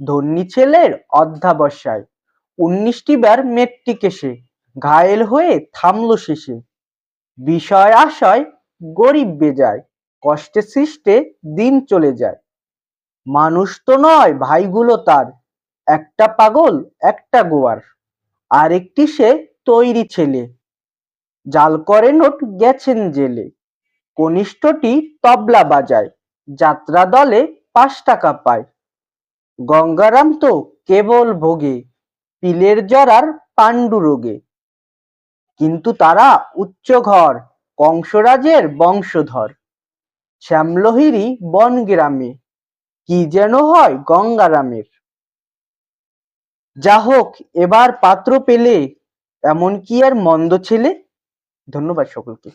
ধন্যী ছেলের অধ্যাবসায়। উনিশটি বার মেট্রিক এসে, ঘায়েল হয়ে থামলো শেষে। বিষয় আশয় গরিব বেজায়, কষ্টে সৃষ্টে দিন চলে যায়। মানুষ তো নয় ভাইগুলো তার, একটা পাগল, একটা গোয়ার। আরেকটি সে তৈরি ছেলে। জাল করে নোট গেছেন জেলে। কনিষ্ঠটি তবলা বাজায়, যাত্রা দলে পাঁচ টাকা পায়। গঙ্গারাম তো কেবল ভোগে পিলের জরার পাণ্ডু রোগে। কিন্তু তারা উচ্চ ঘর, কংসরাজের বংশধর। শ্যামলহিরি বন গ্রামে কি যেন হয় গঙ্গারামের। যা হোক, এবার পাত্র পেলে এমন কি আর মন্দ ছেলে। ধন্যবাদ সকলকে।